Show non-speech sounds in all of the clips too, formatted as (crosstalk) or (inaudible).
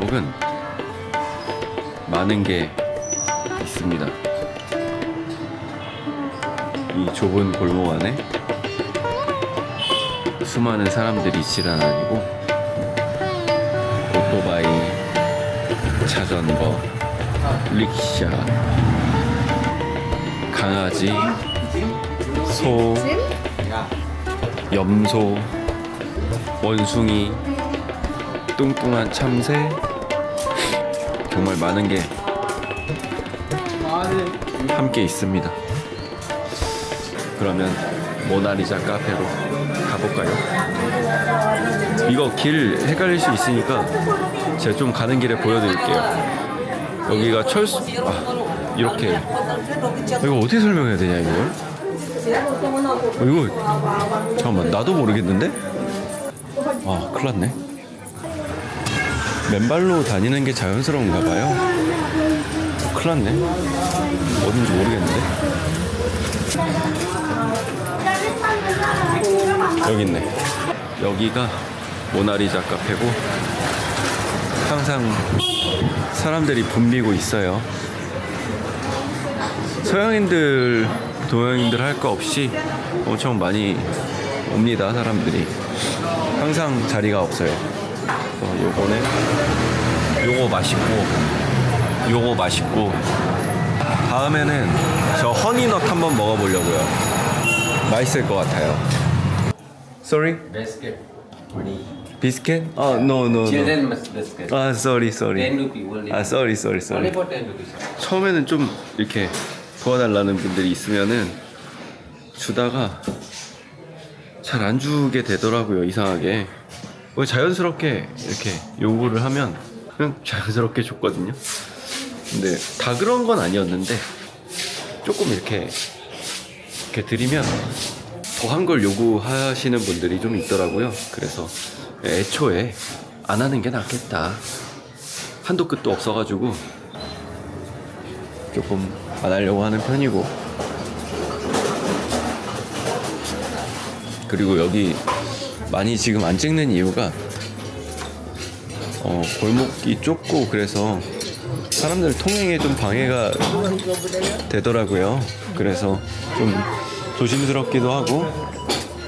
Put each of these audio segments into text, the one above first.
골목은 많은 게 있습니다. 이 좁은 골목 안에 수많은 사람들이 지나다니고 오토바이, 자전거, 릭샤, 강아지, 소, 염소, 원숭이, 뚱뚱한 참새 정말 많은 게 함께 있습니다. 그러면 모나리자 카페로 가볼까요? 이거 길 헷갈릴 수 있으니까 제가 좀 가는 길에 보여드릴게요. 여기가 철수 아, 이렇게 이거 어떻게 설명해야 되냐 이걸? 어, 이거 잠깐만 나도 모르겠는데? 아 큰일 났네 맨발로 다니는 게 자연스러운가 봐요. 큰일 났네. 어딘지 모르겠는데. 여기 있네. 여기가 모나리자 카페고 항상 사람들이 붐비고 있어요. 서양인들 동양인들 할 거 없이 엄청 많이 옵니다 사람들이. 항상 자리가 없어요 그래서 요거는 요거 맛있고 요거 맛있고 다음에는 저 허니넛 한번 먹어보려고요 맛있을 것 같아요 Sorry? Biscuit. 비스켓? 아, no, no, no. Children must biscuit. 아, sorry, sorry. 10 rupee only. 아, sorry, sorry, sorry. Only for 10 rupees. 처음에는 좀 이렇게 도와달라는 분들이 있으면은 주다가 잘 안 주게 되더라고요 이상하게 뭐 자연스럽게 이렇게 요구를 하면 그냥 자연스럽게 줬거든요. 근데 다 그런 건 아니었는데 조금 이렇게 이렇게 드리면 더한 걸 요구하시는 분들이 좀 있더라고요. 그래서 애초에 안 하는 게 낫겠다. 한도 끝도 없어가지고 조금 안 하려고 하는 편이고. 그리고 여기 많이 지금 안 찍는 이유가 어, 골목이 좁고 그래서 사람들 통행에 좀 방해가 되더라고요. 그래서 좀 조심스럽기도 하고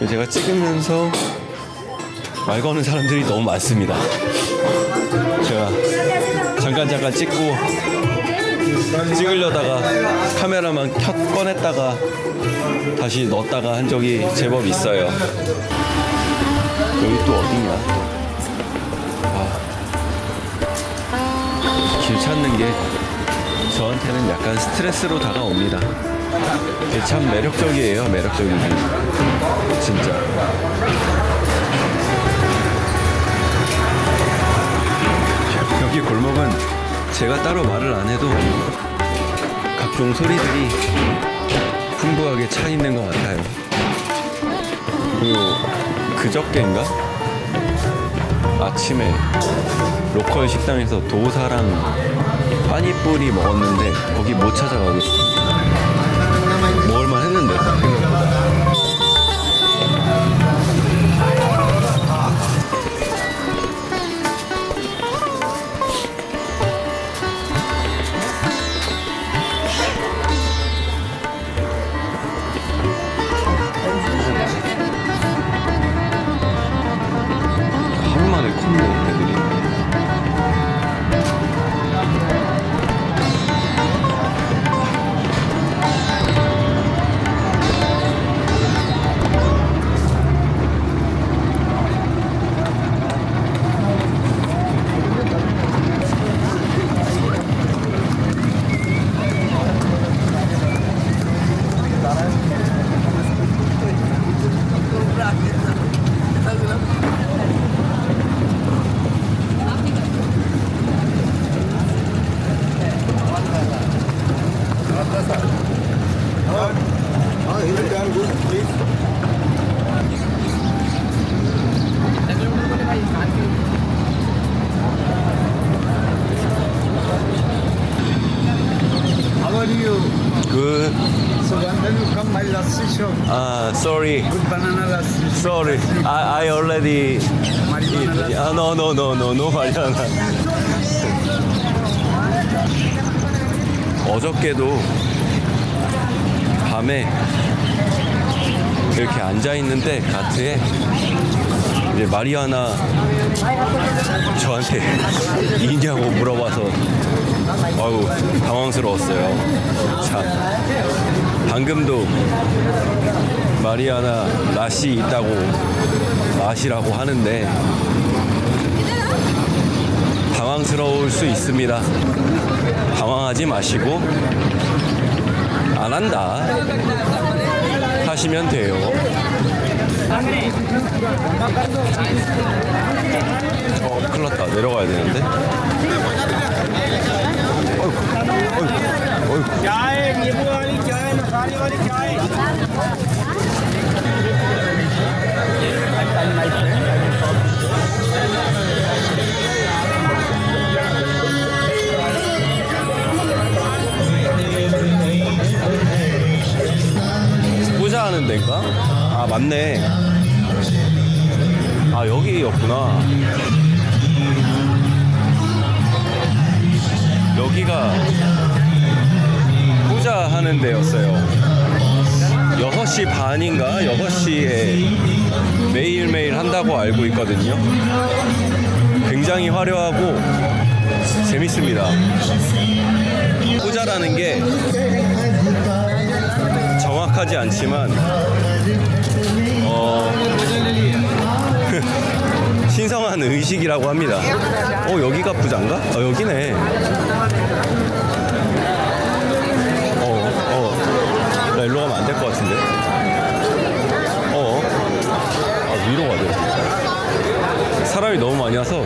제가 찍으면서 말 거는 사람들이 너무 많습니다. 제가 잠깐 잠깐 찍고 찍으려다가 카메라만 켜 꺼냈다가 다시 넣었다가 한 적이 제법 있어요. 여기 또 어디냐? 아, 길 찾는 게 저한테는 약간 스트레스로 다가옵니다. 이게 참 매력적이에요, 매력적이긴. 진짜. 여기 골목은 제가 따로 말을 안 해도 각종 소리들이 풍부하게 차 있는 것 같아요. 그리고 그저께인가? 아침에 로컬 식당에서 도사랑 빠니뿌리 먹었는데 거기 못 찾아가겠어. 먹을만 했는데 No, Mariana. 어저께도 밤에 이렇게 앉아 있는데 가트에 이제 마리아나 저한테 (laughs) 이냐고 물어봐서 아유 당황스러웠어요. 참 방금도 마리아나 라시 있다고 마시라고 하는데 당황스러울 수 있습니다. 당황하지 마시고 안 한다 하시면 돼요. 어, 큰일 났다. 내려가야 되는데. 어이구, 어이구, 어이구. 아, 맞네. 아, 여기였구나. 여기가 포자하는 데였어요. 6시 반인가? 6시에 매일매일 한다고 알고 있거든요. 굉장히 화려하고 재밌습니다. 포자라는 게 정확하지 않지만 어 (laughs) 신성한 의식이라고 합니다. 어 여기가 부자인가? 어 여기네. 어 어 나 일로 가면 안 될 것 같은데. 어 아, 위로 가야 돼. 사람이 너무 많이 와서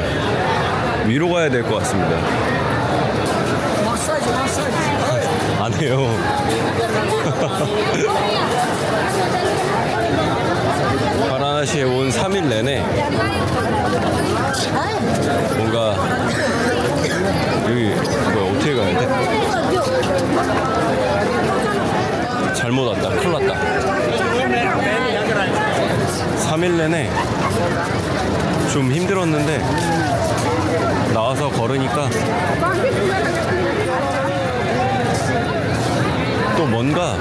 위로 가야 될 것 같습니다. 안 해요. 바라나시에 온 3일 내내 뭔가 여기 뭐야 어떻게 가야 돼? 잘못 왔다 큰일 났다 3일 내내 좀 힘들었는데 나와서 걸으니까 또 뭔가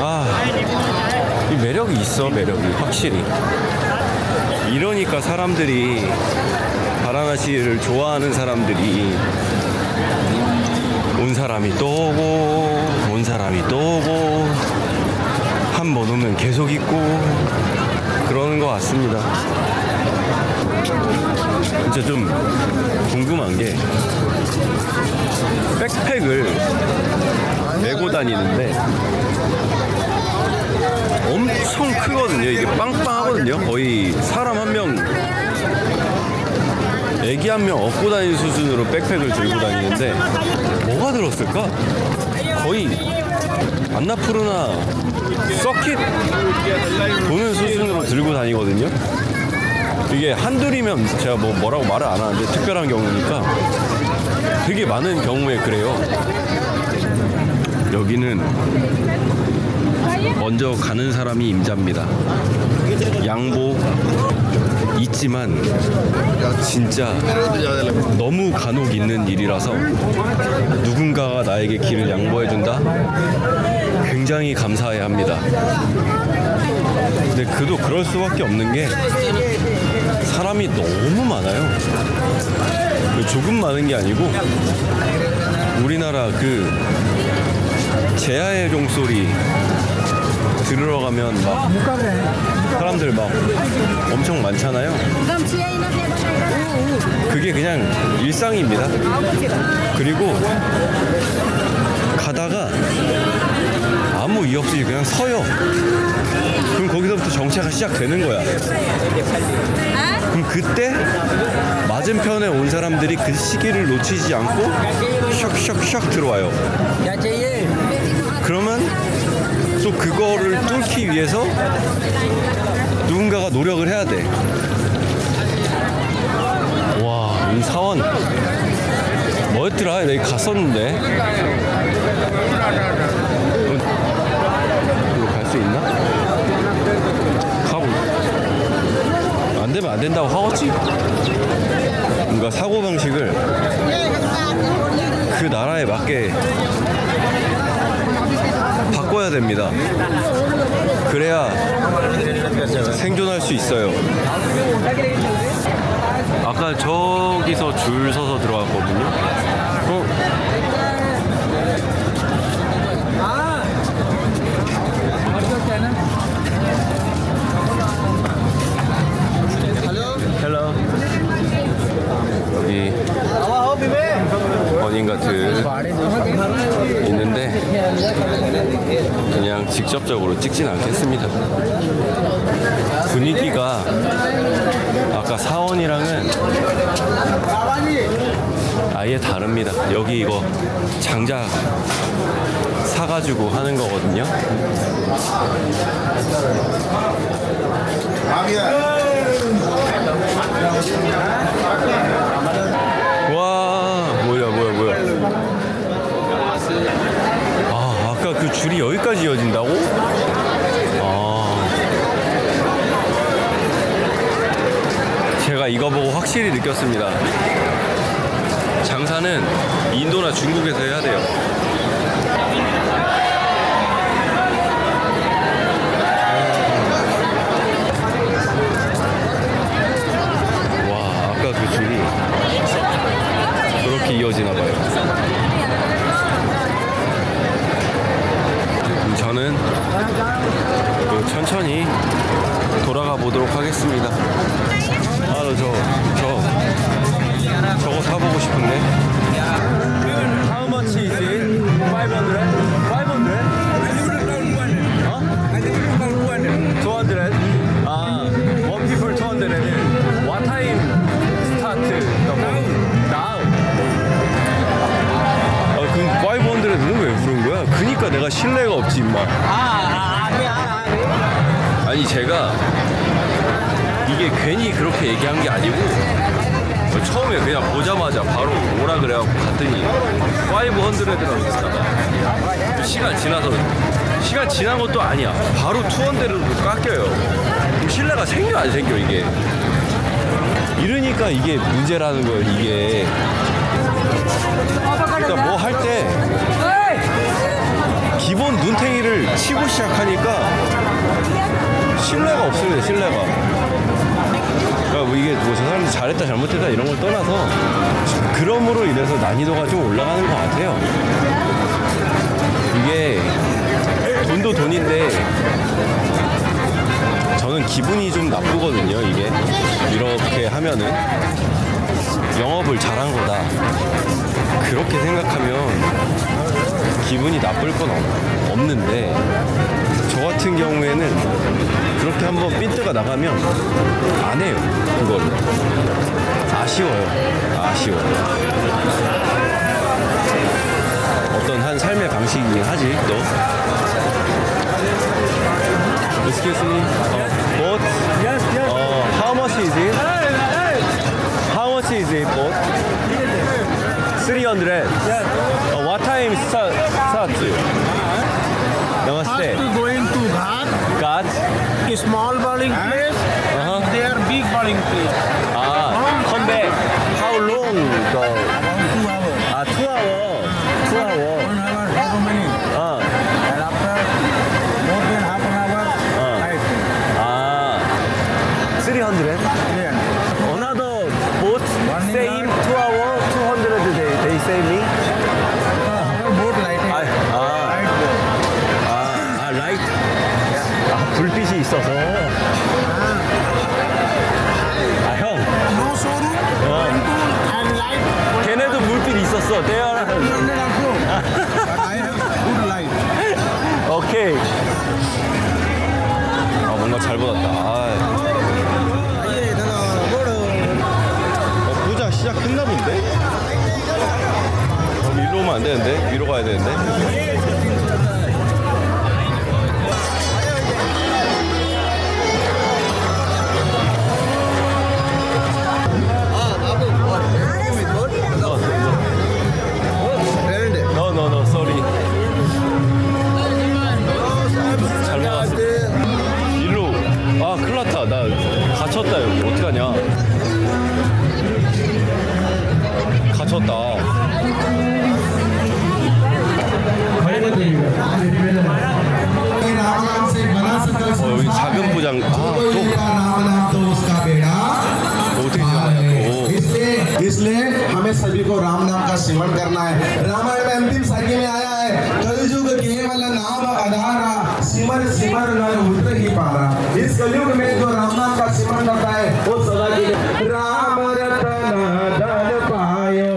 아이 매력이 있어 매력이 확실히. 이러니까 사람들이 바라나시를 좋아하는 사람들이 온 사람이 또 오고 온 사람이 또 오고 한 번 오면 계속 있고 그러는 것 같습니다 진짜 좀 궁금한 게 백팩을 메고 다니는데 엄청 크거든요. 이게 빵빵하거든요. 거의 사람 한 명, 애기 한 명 업고 다니는 수준으로 백팩을 들고 다니는데 뭐가 들었을까? 거의 안나푸르나 서킷 도는 수준으로 들고 다니거든요. 이게 한둘이면 제가 뭐 뭐라고 말을 안 하는데 특별한 경우니까 되게 많은 경우에 그래요. 여기는 먼저 가는 사람이 임자입니다. 양보 있지만 진짜 너무 간혹 있는 일이라서 누군가가 나에게 길을 양보해 준다? 굉장히 감사해야 합니다. 근데 그도 그럴 수밖에 없는 게 사람이 너무 많아요. 조금 많은 게 아니고 우리나라 그 제아의 종소리 들으러 가면 막 사람들 막 엄청 많잖아요. 그게 그냥 일상입니다. 그리고 가다가 아무 이유 없이 그냥 서요. 그럼 거기서부터 정체가 시작되는 거야. 그럼 그때 맞은편에 온 사람들이 그 시기를 놓치지 않고 슉슉슉 들어와요. 그러면 또 그거를 뚫기 위해서 누군가가 노력을 해야 돼. 와, 이 사원 뭐였더라? 내가 갔었는데. 이거 갈 수 있나? 가고 안 된다고 하겠지? 뭔가 사고 방식을 그 나라에 맞게 바꿔야 됩니다. 그래야 생존할 수 있어요. 아까 저기서 줄 서서 들어갔거든요. 어? 여기 버닝 같은 있는데 그냥 직접적으로 찍진 않겠습니다. 분위기가 아까 사원이랑은 아예 다릅니다. 여기 이거 장작 사가지고 하는 거거든요. 와 뭐야 뭐야 뭐야 줄이 여기까지 이어진다고? 아 제가 이거 보고 확실히 느꼈습니다 장사는 인도나 중국에서 해야 돼요 와 아까 그 줄이 그렇게 이어지나 봐요. 저는 그 천천히 돌아가 보도록 하겠습니다. 아, 저, 저, 저거 사보고 싶은데. 내가 신뢰가 없지, 임마. 아니, 제가 이게 괜히 그렇게 얘기한 게 아니고 처음에 그냥 보자마자 바로 오라 그래갖고 갔더니 500라고 했다가 시간 지나서 시간 지난 것도 아니야. 바로 200로 깎여요. 신뢰가 생겨 안 생겨 이게? 이러니까 이게 문제라는 거예요 이게. 그러니까 뭐 할 때 기본 눈탱이를 치고 시작하니까 신뢰가 없습니다 신뢰가. 그러니까 뭐 이게 뭐 저 사람이 잘했다 잘못했다 이런 걸 떠나서 그럼으로 인해서 난이도가 좀 올라가는 것 같아요. 이게 돈도 돈인데 저는 기분이 좀 나쁘거든요 이게. 이렇게 하면은 영업을 잘한 거다. 그렇게 생각하면 기분이 나쁠 건 없- 없는데 저 같은 경우에는 그렇게 한번 삔트가 나가면 안 해요 그거를 아쉬워요 아쉬워요 어떤 한 삶의 방식이긴 하지 또 Excuse me 어, boat? Yes, yes. 어, how much is it? How much is it boat? 300 Yes. 어, what time start? start? First Namaste to going to Ghat, God a small bowling place, Uh-huh. and there big bowling place. 아, come back. How long go? Around two hours. 아, two hour. two hour. One hour, 아, 뭔가 잘 받았다. 아. 어, 부자 시작했나 본데? 어, 위로 오면 안 되는데? 위로 가야 되는데? 큰일났다 나 갇혔다 여기 어떡하냐? 갇혔다. 어 여기 작은 포장. 아또. 어, 어떻게 지나가냐 또. इसलिए हमें सभी को राम नाम का सेवन करना है। रामायण में अंतिम साखी में आया। कलयुग केवल नाम आधारा सिमर सिमर नर उतर ही पारा इस कलयुग में जो राम नाम का सेवन करता है वो सदा के लिए राम रतन धन पायो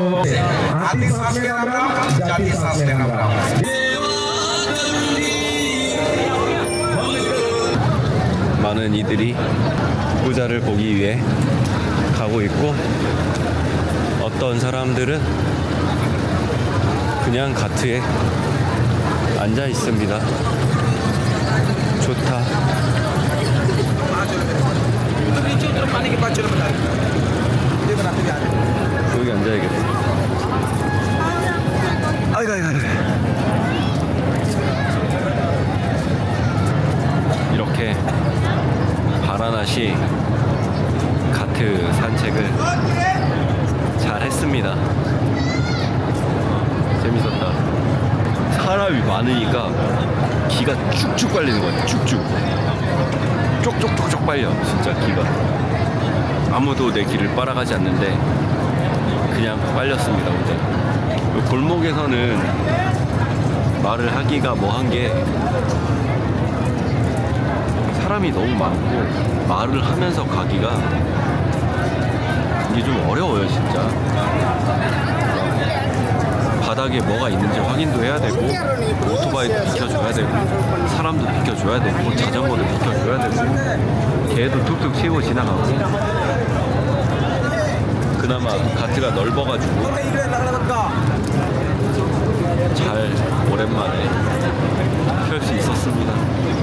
हाथी सांस में राम राम जाति सांस में राम राम 많은 이들이 부자를 보기 위해 가고 있고 어떤 사람들은 그냥 가트에 앉아 있습니다. 좋다. 여기 앉아야겠다. 기가 쭉쭉 빨리는 거야. 쭉쭉. 쪽쪽쪽쪽 빨려. 진짜 기가. 아무도 내 길을 빨아가지 않는데 그냥 빨렸습니다. 그 골목에서는 말을 하기가 뭐한 게 사람이 너무 많고 말을 하면서 가기가 이게 좀 어려워요 진짜 바닥에 뭐가 있는지 확인도 해야 되고 오토바이도 비켜줘야 되고 사람도 비켜줘야 되고 자전거도 비켜줘야 되고 개도 툭툭 치고 지나가고. 그나마 가트가 넓어가지고 잘 오랜만에 펼 수 있었습니다